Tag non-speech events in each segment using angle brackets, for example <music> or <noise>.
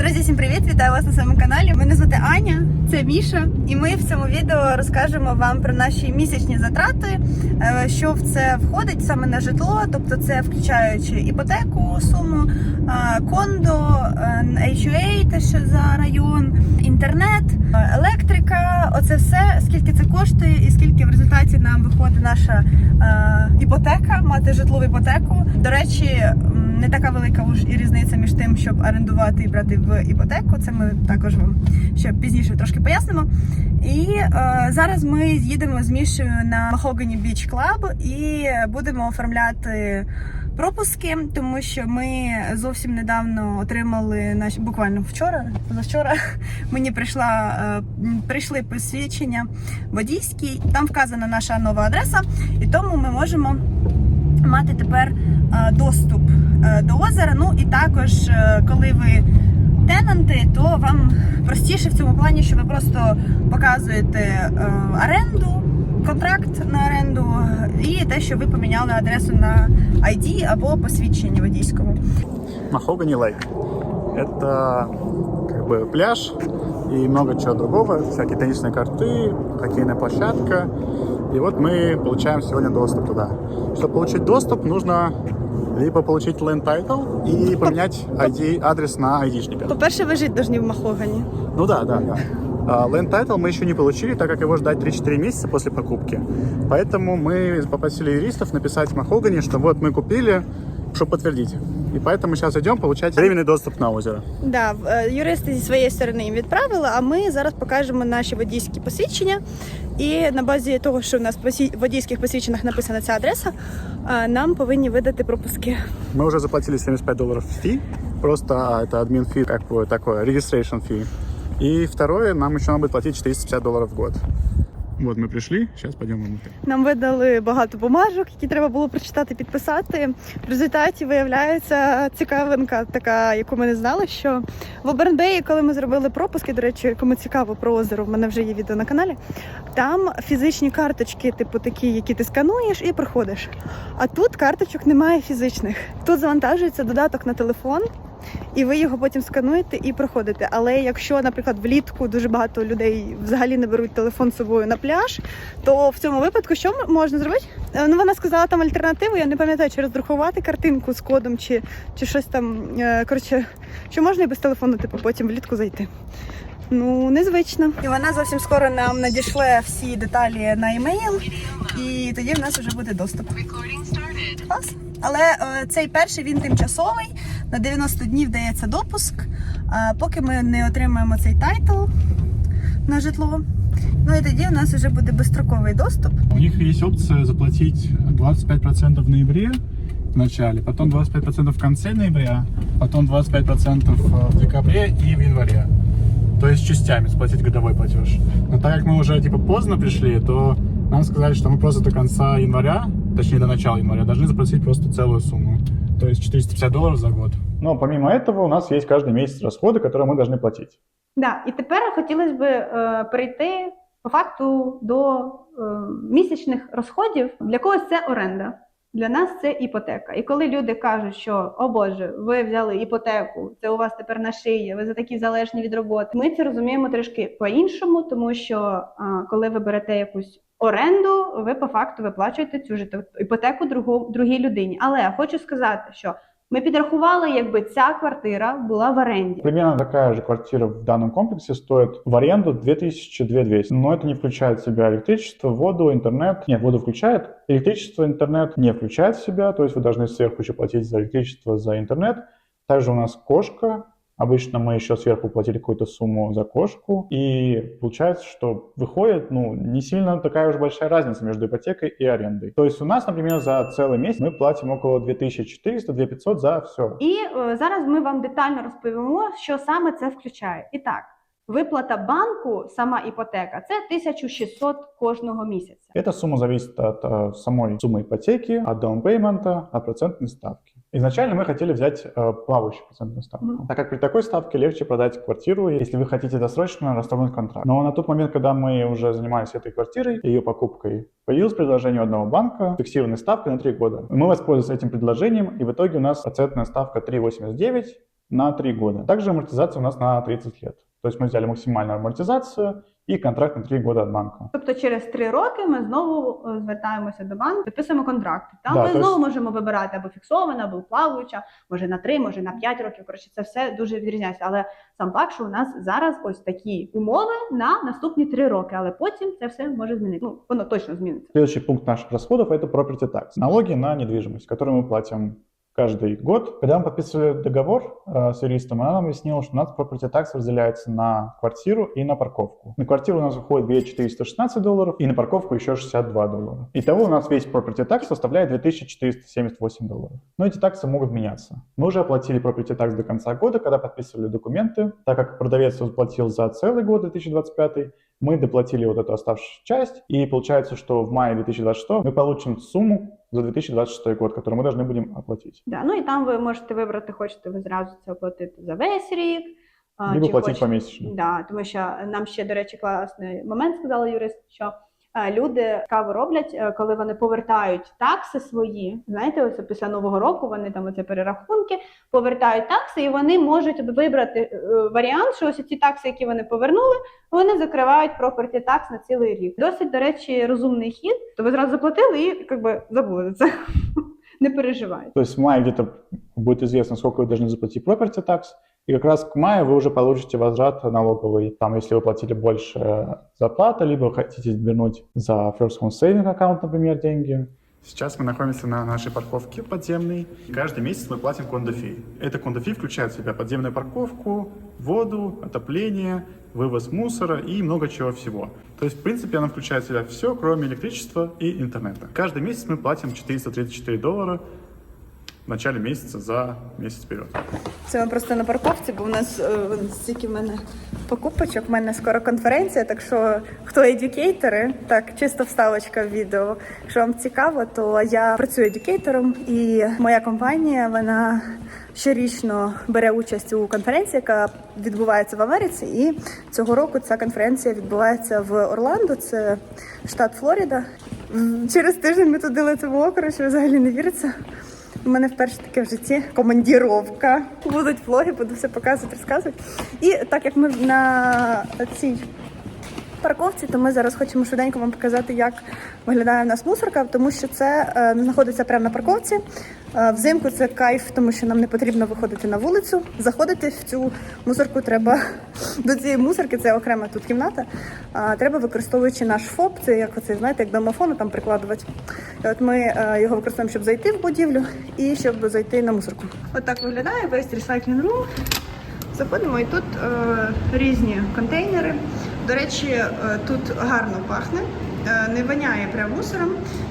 Друзі, всім привіт! Вітаю вас на своєму каналі. Мене звати Аня, це Міша, і ми в цьому відео розкажемо вам про наші місячні затрати, е, що в це входить саме на житло, тобто це включаючи іпотеку, суму, е, кондо, е, HOA, те, що за район, інтернет, електрика. Оце все, скільки це коштує, і скільки в результаті нам виходить наша іпотека, мати житлову іпотеку. До речі. Не така велика уж і різниця між тим, щоб орендувати і брати в іпотеку. Це ми також вам ще пізніше трошки пояснимо. І е, зараз ми їдемо з Мішею на Mahogany Beach Club і будемо оформляти пропуски, тому що ми зовсім недавно отримали наші буквально вчора, позавчора <laughs> мені прийшла е, прийшли посвідчення водійські. Там вказана наша нова адреса, і тому ми можемо мати тепер е, доступ до озера. Ну і також, е, коли ви тенанти, то вам простіше в цьому плані, що ви просто показуєте е, оренду, контракт на оренду і те, що ви поміняли адресу на ID або посвідчення водійському. Махогани Лейк. Это как бы пляж и много чего другого, всякие теннисные корты, хоккейная площадка. И вот мы получаем сегодня доступ туда. Чтобы получить доступ, нужно либо получить land title и поменять ID, адрес на айдишника. По-перше, ви жити повинні в Махогані. Ну да, да, да. А, Land title мы еще не получили, так как его ждать 3-4 месяца после покупки. Поэтому мы попросили юристов написать в Махогане, что вот мы купили, чтобы подтвердить. И поэтому сейчас идем получать временный доступ на озеро. Да, в- е, юристи зі своєї сторони їм відправили, а ми зараз покажемо наші водійські посвідчення. І на базі того, що в нас в посі- водійських посвідченнях написана ця адреса, е, нам повинні видати пропуски. Мы уже заплатили 75 долларов фи, просто а, это админ фи, как бы такое, registration фи. И второе, нам еще надо будет платить 450 долларов в год. Вот мы пришли, сейчас пойдем внутрь. Нам видали багато бумажок, які треба було прочитати, підписати. В результаті виявляється цікавинка, така, яку ми не знали, що в Обернбеї, коли ми зробили пропуски, до речі, кому цікаво про озеро, в мене вже є відео на каналі. Там фізичні карточки, типу такі, які ти скануєш і проходиш. А тут карточок немає фізичних. Тут завантажується додаток на телефон. І ви його потім скануєте і проходите. Але якщо, наприклад, влітку дуже багато людей взагалі не беруть телефон з собою на пляж, то в цьому випадку що можна зробити? Е, Ну вона сказала там альтернативу. Я не пам'ятаю, чи роздрукувати картинку з кодом, чи, чи щось там. е, Коротше, що можна і без телефону, типу, потім влітку зайти. Ну, незвично. І вона зовсім скоро нам надішле всі деталі на емейл, і тоді в нас вже буде доступ. Клас. Але е, цей перший він тимчасовий. На 90 днів дається допуск. А поки ми не отримаємо цей тайтл на житло. Ну і тоді у нас вже буде безстроковий доступ. У них есть опция заплатить 25% в ноябре в начале, потом 25% в конце ноября, потом 25% в декабре и в январе. То есть частями сплатить годовой платеж. Но так как мы уже типа поздно пришли, то нам сказали, что мы просто до конца января, точнее до начала января, должны заплатить просто целую сумму. То есть 450 долларов за год. Но помимо этого у нас есть каждый месяц расходы, которые мы должны платить. Да, і тепер хотілося б е, перейти по факту до е, місячних розходів. Для когось це оренда. Для нас це іпотека. І коли люди кажуть, що о Боже, ви взяли іпотеку, це у вас тепер на шиї, ви за такі залежні від роботи. Ми це розуміємо трішки по-іншому, тому що а, коли ви берете якусь оренду, ви по факту виплачуєте цю житло іпотеку другу, другій людині. Але хочу сказати, що ми підрахували, якби ця квартира була в оренді. Примерно такая же квартира в данном комплексе стоит в аренду 2200. Но это не включает в себя электричество, воду, интернет. Нет, воду включает. Электричество, интернет не включает в себя. То есть вы должны сверху еще платить за электричество, за интернет. Также у нас кошка. Обычно мы еще сверху платили какую-то сумму за кошку. И получается, что выходит, ну, не сильно такая уж большая разница между ипотекой и арендой. То есть у нас, например, за целый месяц мы платим около 2400-2500 за все. І е, зараз ми вам детально розповімо, що саме це включає. І так, виплата банку, сама іпотека, це 1600 кожного місяця. Эта сумма зависит от э, самой суммы ипотеки, от даунпеймента, от процентной ставки. Изначально мы хотели взять э, плавающую процентную ставку, Мгм. так как при такой ставке легче продать квартиру, если вы хотите досрочно расторгнуть контракт. Но на тот момент, когда мы уже занимались этой квартирой, ее покупкой, появилось предложение у одного банка с фиксированной ставкой на 3 года. Мы воспользовались этим предложением, и в итоге у нас процентная ставка 3,89, на 3 года. Также амортизация у нас на 30 лет. То есть мы взяли максимальную амортизацию и контракт на 3 года от банка. Тобто через три роки ми знову е, звертаємося до банку, підписуємо контракти. Там Да, ми то есть- знову можемо вибирати або фіксована, або плаваюча, може на три, може на п'ять років. Коротше, це все дуже відрізняється. Але сам факт, що у нас зараз ось такі умови на наступні три роки, але потім це все може змінити. Ну воно точно зміниться. Следующий пункт наших расходов – это property tax. Налоги на недвижимость, которые мы платим каждый год. Когда мы подписывали договор э, с юристом, она нам объяснила, что у нас property tax разделяется на квартиру и на парковку. На квартиру у нас выходит 2416 долларов, и на парковку еще 62 доллара. Итого у нас весь property tax составляет 2478 долларов. Но эти таксы могут меняться. Мы уже оплатили property tax до конца года, когда подписывали документы. Так как продавец заплатил за целый год 2025, мы доплатили вот эту оставшуюся часть, и получается, что в мае 2026 мы получим сумму за 2026 год, который мы должны будем оплатить. Да, ну и там вы можете вибрати, хочете ви зразу це оплатити за весь рік. Либо платить хочете- помесячно. Да, тому що нам ще, до речі, класний момент сказала юрист, що люди цікаво роблять, е, коли вони повертають такси свої. Знаєте, ось після нового року вони там оце перерахунки повертають такси, і вони можуть вибрати е, варіант, що ось ці такси, які вони повернули, вони закривають property tax на цілий рік. Досить, до речі, розумний хід. То ви зразу заплатили і якби забули за це. <laughs> Не переживайте. То есть в мае где-то будет известно, сколько вы должны заплатить property tax, и как раз к маю вы уже получите возврат налоговый, там, если вы платили больше зарплаты, либо хотите вернуть за First Home Saving аккаунт, например, деньги. Сейчас мы находимся на нашей парковке подземной. Каждый месяц мы платим кондо-фи. Это кондо-фи включает в себя подземную парковку, воду, отопление, вывоз мусора и много чего всего. То есть, в принципе, она включает в себя все, кроме электричества и интернета. Каждый месяц мы платим 434 доллара в начале месяца за месяц вперед. Це ми просто на парковці, бо у нас е, стільки в мене покупочок. У мене скоро конференція. Так що хто едюкейтери, так чисто вставочка в відео. Якщо вам цікаво, то я працюю едюкейтором, і моя компанія вона щорічно бере участь у конференції, яка відбувається в Америці. І цього року ця конференція відбувається в Орландо. Це штат Флорида. Через тиждень ми туди летимо. Коротше, взагалі не віриться. У мене вперше таке в житті командіровка. Будуть влоги, буду все показувати, розказувати. І так як ми на цій парковці, то ми зараз хочемо швиденько вам показати, як виглядає у нас мусорка, тому що це е, знаходиться прямо на парковці. Е, взимку це кайф, тому що нам не потрібно виходити на вулицю. Заходити в цю мусорку треба <laughs> до цієї мусорки, це окрема тут кімната. Треба використовуючи наш ФОП, це як оце, знаєте, як домофон там прикладувати. І от ми е, його використовуємо, щоб зайти в будівлю і щоб зайти на мусорку. От виглядає весь recycling room. Заходимо і тут е, різні контейнери. До речі, е, тут гарно пахне, не воняє прям мусором.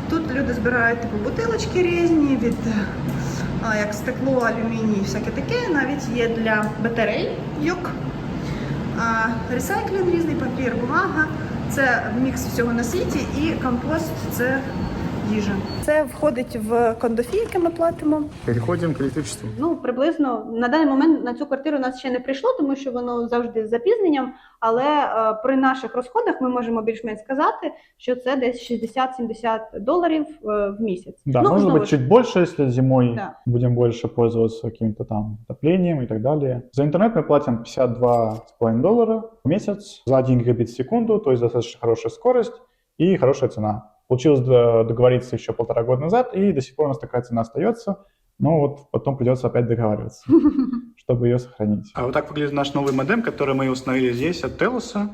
Тут люди збирають типу бутилочки різні від е, як стекло, алюміній, всяке таке. Навіть є для батарей йок. Ресайклінг різний папір, бумага. Це мікс всього на світі, і компост це їжа. Це входить в кондофі, яке ми платимо. Переходим к электричеству. Ну, приблизно на даний момент на цю квартиру нас ще не прийшло, тому що воно завжди з запізненням. Але е, при наших розходах ми можемо більш-менш сказати, що це десь 60-70 доларів е, в місяць. Да, ну, может знову быть ж, чуть больше, если зимой Да. будем больше пользоваться каким-то там отоплением и так далее. За интернет мы платим 52,5 доллара в месяц за 1 гигабит в секунду, то есть достаточно хорошая скорость и хорошая цена. Получилось до- договориться еще полтора года назад, и до сих пор у нас такая цена остается. Но вот потом придется опять договариваться, <laughs> чтобы ее сохранить. А вот так выглядит наш новый модем, который мы установили здесь от Телоса.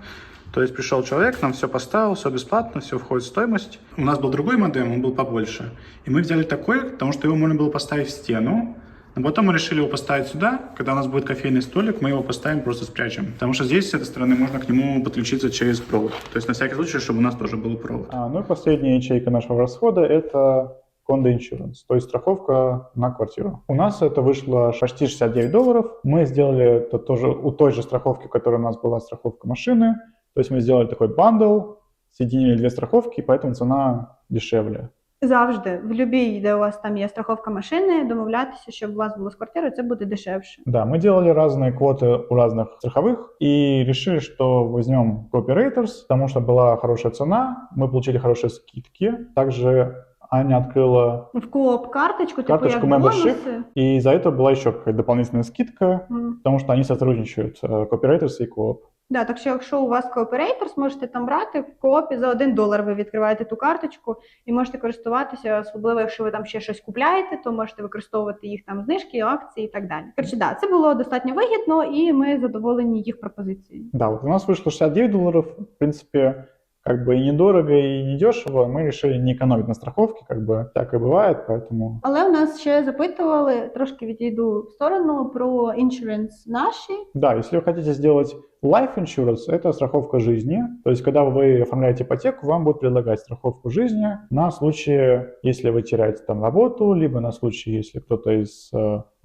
То есть пришел человек, нам все поставил, все бесплатно, все входит в стоимость. У нас был другой модем, он был побольше. И мы взяли такой, потому что его можно было поставить в стену. Но потом мы решили его поставить сюда. Когда у нас будет кофейный столик, мы его поставим, просто спрячем. Потому что здесь, с этой стороны, можно к нему подключиться через провод. То есть на всякий случай, чтобы у нас тоже был провод. ну и последняя ячейка нашего расхода – это Condo Insurance, то есть страховка на квартиру. У нас это вышло почти 69 долларов. Мы сделали это тоже у той же страховки, которая у нас была страховка машины. То есть мы сделали такой бандл, соединили две страховки, поэтому цена дешевле. завжди в любій, де у вас там є страховка машини, домовлятися, щоб у вас було з квартирою, це буде дешевше. Да, мы делали разные квоты у разных страховых и решили, что возьмем Cooperators, потому что была хорошая цена, мы получили хорошие скидки. Также Аня открыла, В кооп карточку, типу Карточку як membership. бонуси. и за это была еще какая-то дополнительная скидка, Мгм. потому что они сотрудничают, э, Cooperators и Coop. Да, так що якщо у вас кооперейторс, зможете там брати в коопі за один долар. Ви відкриваєте ту карточку і можете користуватися, особливо якщо ви там ще щось купляєте, то можете використовувати їх там знижки, акції і так далі. Коротше, да, це було достатньо вигідно, і ми задоволені їх пропозицією. Да, у нас вийшло 69 доларів. в принципе, как бы и недорого, и недешево. Мы решили не экономить на страховке, как бы так и бывает, поэтому Але в нас ще запитували, трошки відійду в сторону про іншуренс наші. Да, если вы хотите сделать life insurance, это страховка жизни. То есть, когда вы оформляете ипотеку, вам будут предлагать страховку жизни на случай, если вы теряете там работу, либо на случай, если кто-то из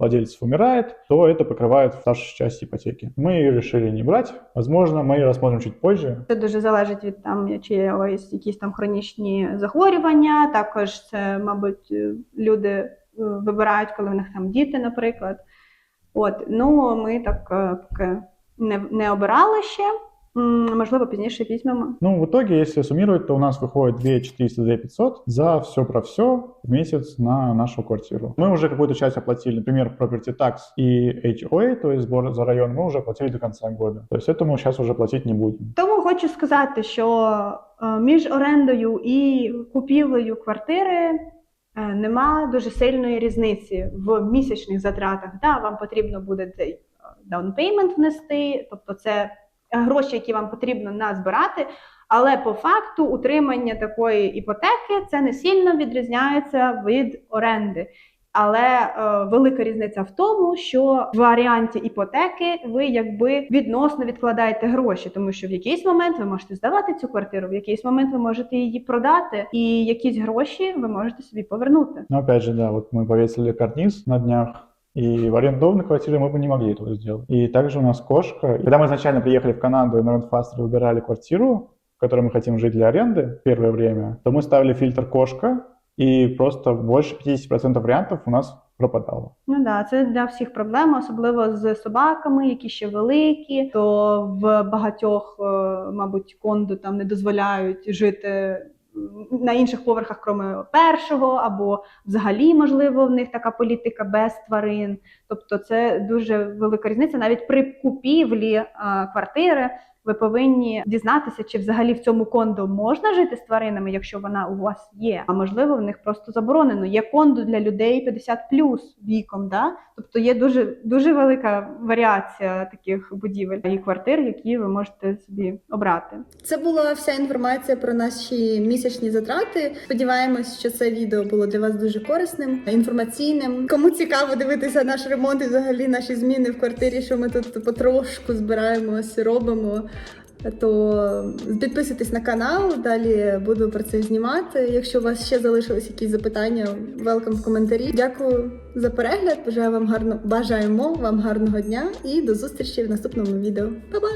э, владельцев умирает, то это покрывает старшую часть ипотеки. Мы ее решили не брать. Возможно, мы ее рассмотрим чуть позже. Це дуже залежить від там чи є ось якісь там хронічні захворювання. Також це, мабуть, е, люди е, вибирають, коли в них там діти, наприклад. От ну ми так е, поки не, не обирали ще. М, Можливо, пізніше візьмемо. Ну, в итоге, если суммировать, то у нас выходит 2 400, 2 500 за все про все в месяц на нашу квартиру. Мы уже какую-то часть оплатили, например, property tax и HOA, то есть сбор за район, мы уже оплатили до конца года. То есть это мы сейчас уже платить не будем. Тому хочу сказати, що е, між орендою і купівлею квартири е, нема дуже сильної різниці в місячних затратах. Да, вам потрібно буде цей е, down payment внести, тобто це гроші, які вам потрібно назбирати. Але по факту утримання такої іпотеки це не сильно відрізняється від оренди. Але е, велика різниця в тому, що в варіанті іпотеки ви якби відносно відкладаєте гроші, тому що в якийсь момент ви можете здавати цю квартиру, в якийсь момент ви можете її продати, і якісь гроші ви можете собі повернути. Но опять же, да, вот мы повесили карниз на днях, и в арендованной квартире мы бы не могли этого сделать. И также у нас кошка. Когда мы изначально приехали в Канаду и на Рентфастере выбирали квартиру, в которой мы хотим жить для аренды первое время, то мы ставили фильтр кошка, и просто больше 50% вариантов у нас пропадало. Ну да, це для всіх проблема, особливо з собаками, які ще великі. То в багатьох, е, мабуть, кондо там не дозволяють жити м, на інших поверхах, крім першого, або взагалі, можливо, в них така політика без тварин. Тобто, це дуже велика різниця. Навіть при купівлі е, квартири ви повинні дізнатися, чи взагалі в цьому кондо можна жити з тваринами, якщо вона у вас є. А можливо, в них просто заборонено. Є кондо для людей 50 віком, да? тобто є дуже дуже велика варіація таких будівель і квартир, які ви можете собі обрати. Це була вся інформація про наші місячні затрати. Сподіваємось, що це відео було для вас дуже корисним, інформаційним. Кому цікаво дивитися наш ремонт і взагалі наші зміни в квартирі, що ми тут потрошку збираємось, робимо. То підписуйтесь на канал, далі буду про це знімати. Якщо у вас ще залишились якісь запитання, велкам в коментарі. Дякую за перегляд. Бажаю вам гарно бажаємо вам гарного дня і до зустрічі в наступному відео. Па-па!